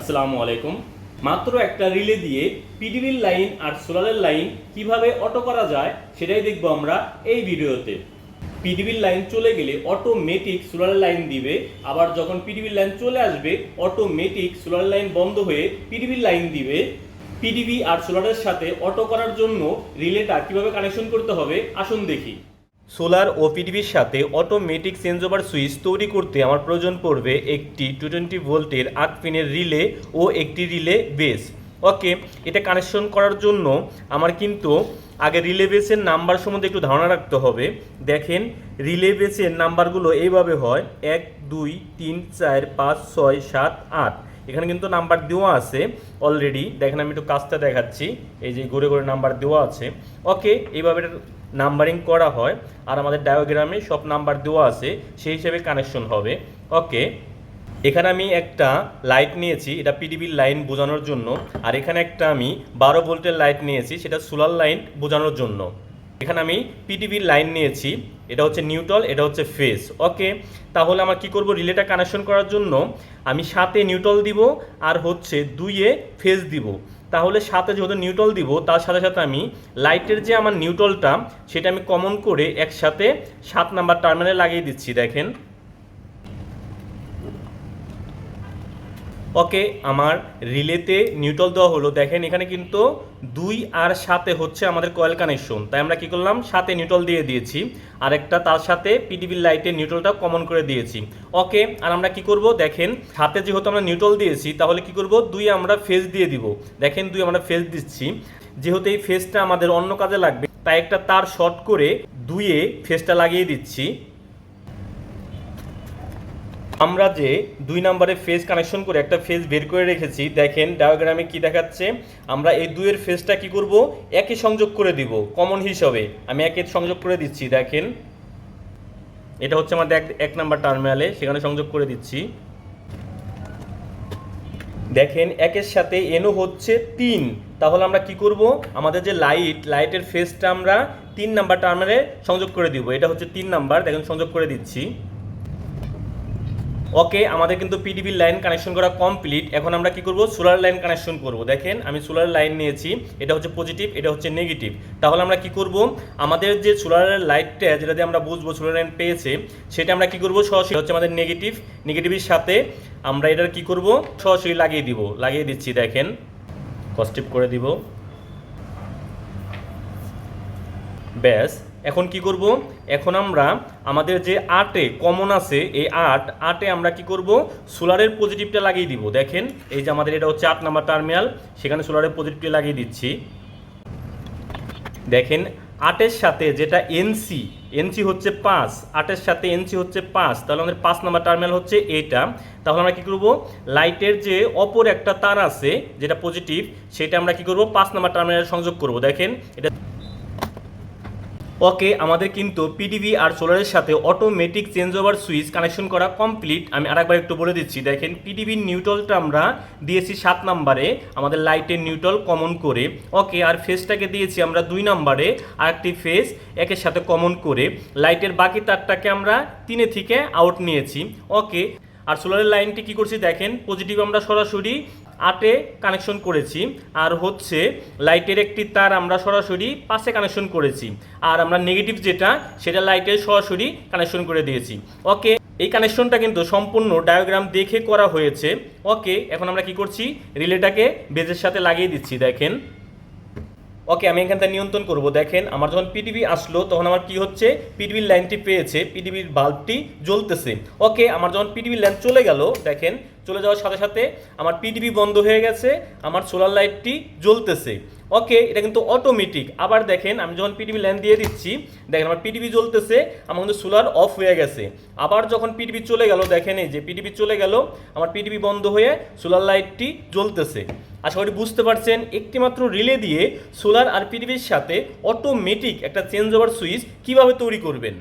আসসালামু আলাইকুম। মাত্র একটা রিলে দিয়ে পিডিবির লাইন আর সোলারের লাইন কীভাবে অটো করা যায় সেটাই দেখব আমরা এই ভিডিওতে। পিডিবির লাইন চলে গেলে অটোমেটিক সোলারের লাইন দিবে। আবার যখন পিডিবির লাইন চলে আসবে অটোমেটিক সোলারের লাইন বন্ধ হয়ে পিডিবির লাইন দিবে। পিডিবি আর সোলারের সাথে অটো করার জন্য রিলেটা কীভাবে কানেকশন করতে হবে, আসুন দেখি। সোলার ও পিডিবির সাথে অটোমেটিক চেঞ্জ ওভার সুইচ তৈরি করতে আমার প্রয়োজন পড়বে একটি টু টোয়েন্টি ভোল্টের আট পিনের রিলে ও একটি রিলে বেস। ওকে এটা কানেকশন করার জন্য আমার কিন্তু আগে রিলে বেসের নাম্বার সম্বন্ধে একটু ধারণা রাখতে হবে। দেখেন, রিলে বেসের নাম্বারগুলো এইভাবে হয়, এক, দুই, তিন, চার, পাঁচ, ছয়, সাত, আট। এখানে কিন্তু নাম্বার দেওয়া আছে অলরেডি দেখেন আমি একটু কাজটা দেখাচ্ছি। এই যে ঘুরে ঘুরে নাম্বার দেওয়া আছে। ওকে এইভাবে নাম্বারিং করা হয় আর আমাদের ডায়োগ্রামে সব নাম্বার দেওয়া আছে, সেই হিসেবে কানেকশন হবে। ওকে এখানে আমি একটা লাইট নিয়েছি, এটা পিডিবির লাইন বোঝানোর জন্য। আর এখানে একটা আমি বারো ভোল্টের লাইট নিয়েছি, সেটা সোলার লাইন বোঝানোর জন্য। এখানে আমি পিটিভির লাইন নিয়েছি। এটা হচ্ছে নিউট্রাল এটা হচ্ছে ফেস ওকে তাহলে আমার কি করব? রিলেটা কানেকশন করার জন্য আমি সাতে নিউট্রাল দিব আর হচ্ছে দুইয়ে ফেস দিব। তাহলে সাথে যেহেতু নিউট্রাল দিব, তার সাথে সাথে আমি লাইটের যে আমার নিউট্রালটা সেটা আমি কমন করে একসাথে সাত নাম্বার টার্মিনালে লাগিয়ে দিচ্ছি। দেখেন ওকে, আমার রিলেতে নিউট্রাল দেওয়া হলো। দেখেন, এখানে কিন্তু দুই আর সাথে হচ্ছে আমাদের কয়েল কানেকশন। তাই আমরা কি করলাম? সাথে নিউট্রাল দিয়ে দিয়েছি। আর একটা তার সাথে পিডিবির লাইটের নিউট্রালটা কমন করে দিয়েছি। ওকে, আর আমরা কি করব? দেখেন সাথে যেহেতু আমরা নিউট্রাল দিয়েছি, তাহলে কি করব? দুই আমরা ফেজ দিয়ে দিব। দেখেন, দুই আমরা ফেজ দিচ্ছি। যেহেতু এই ফেজটা আমাদের অন্য কাজে লাগবে, তাই একটা তার শর্ট করে দুইয়ে ফেজটা লাগিয়ে দিচ্ছি। আমরা যে দুই নম্বরে ফেজ কানেকশন করে একটা ফেজ বের করে রেখেছি, দেখেন ডায়াগ্রামে কি দেখাচ্ছে? আমরা এই দুইয়ের ফেজটা কি করব? একে সংযোগ করে দিব কমন হিসাবে। আমি একে সংযোগ করে দিচ্ছি, দেখেন। এটা হচ্ছে আমাদের এক নাম্বার টার্মিনালে সেখানে সংযোগ করে দিচ্ছি। দেখেন, একের সাথে এনও হচ্ছে তিন। তাহলে আমরা কি করব? আমাদের যে লাইট লাইটের ফেজটা আমরা তিন নাম্বার টার্মিনালে সংযোগ করে দিব। এটা হচ্ছে তিন নাম্বার, দেখেন, সংযোগ করে দিচ্ছি। ওকে আমাদের কিন্তু পিডিবির লাইন কানেকশন করা কমপ্লিট এখন আমরা কি করব? সোলার লাইন কানেকশন করব। দেখেন, আমি সোলার লাইন নিয়েছি। এটা হচ্ছে পজিটিভ এটা হচ্ছে নেগেটিভ তাহলে আমরা কি করব? আমাদের যে সোলারের লাইটটা যেটা দিয়ে আমরা বুঝব সোলার লাইন পেয়েছে, সেটা আমরা কি করব? সরাসরি হচ্ছে আমাদের নেগেটিভ নেগেটিভের সাথে আমরা এটার কি করব? সরাসরি লাগিয়ে দিব। লাগিয়ে দিচ্ছি, দেখেন। পজিটিভ করে দিব। ব্যাস। এখন কি করব? এখন আমরা আমাদের যে আটে কমন আছে, এই আট, আটে আমরা কি করব? সোলারের পজিটিভটা লাগিয়ে দিব। দেখেন, এই যে আমাদের এটা হচ্ছে আট নাম্বার টার্মিনাল, সেখানে সোলারের পজিটিভটা লাগিয়ে দিচ্ছি। দেখেন, আটের সাথে যেটা এনসি এনসি হচ্ছে পাঁচ, আটের সাথে এনসি হচ্ছে পাঁচ, তাহলে আমাদের পাঁচ নাম্বার টার্মিনাল হচ্ছে এইটা। তাহলে আমরা কি করব? লাইটের যে অপর একটা তার আছে, যেটা পজিটিভ, সেটা আমরা কি করব? পাঁচ নাম্বার টার্মিনালে সংযোগ করব। দেখেন, এটা ওকে, আমাদের কিন্তু পিডিবি আর সোলারের সাথে automatic change over switch connection করা কমপ্লিট আমি আরেকবার একটু বলে দিচ্ছি, দেখেন পিডিবির নিউট্রালটা আমরা দিয়েছি সাত নাম্বারে, আমাদের লাইটের নিউট্রাল কমন করে। ওকে, আর ফেসটাকে দিয়েছি আমরা দুই নাম্বারে আর একটি ফেস একের সাথে কমন করে। লাইটের বাকি তারটাকে আমরা তিনে থেকে আউট নিয়েছি। ওকে, আর সোলারের লাইনটি কি করছি দেখেন পজিটিভ আমরা সরাসরি আটে কানেকশন করেছি। আর হচ্ছে লাইটের একটি তার আমরা সরাসরি পাশে কানেকশন করেছি। আর আমরা নেগেটিভ যেটা, সেটা লাইটের সরাসরি কানেকশন করে দিয়েছি। ওকে এই কানেকশনটা কিন্তু সম্পূর্ণ ডায়াগ্রাম দেখে করা হয়েছে। ওকে এখন আমরা কি করছি? রিলেটাকে বেজের সাথে লাগিয়ে দিচ্ছি, দেখেন। ওকে আমি এখানটা নিয়ন্ত্রণ করব দেখেন আমার যখন পিডিবি আসলো তখন আমার কি হচ্ছে পিটিভির লাইনটি পেয়েছে পিটিভির বাল্বটি জ্বলতেছে ওকে আমার যখন পিটিভির লাইন চলে গেল দেখেন চলে যাওয়ার সাথে সাথে আমার পিডিবি বন্ধ হয়ে গেছে আমার সোলার লাইটটি জ্বলতেছে ওকে এটা কিন্তু অটোমেটিক আবার দেখেন আমি যখন পিডিবি লাইন দিয়ে দিচ্ছি দেখেন আমার পিডিবি জ্বলতেছে আমার কিন্তু সোলার অফ হয়ে গেছে আবার যখন পিটিভি চলে গেল দেখেন এই যে পিডিবি চলে গেল আমার পিডিবি বন্ধ হয়ে সোলার লাইটটি জ্বলতেছে আশা করি বুঝতে পারছেন, একটিমাত্র রিলে দিয়ে সোলার আর পৃথিবীর সাথে অটোমেটিক একটা চেঞ্জ ওভার সুইচ কীভাবে তৈরি করবেন।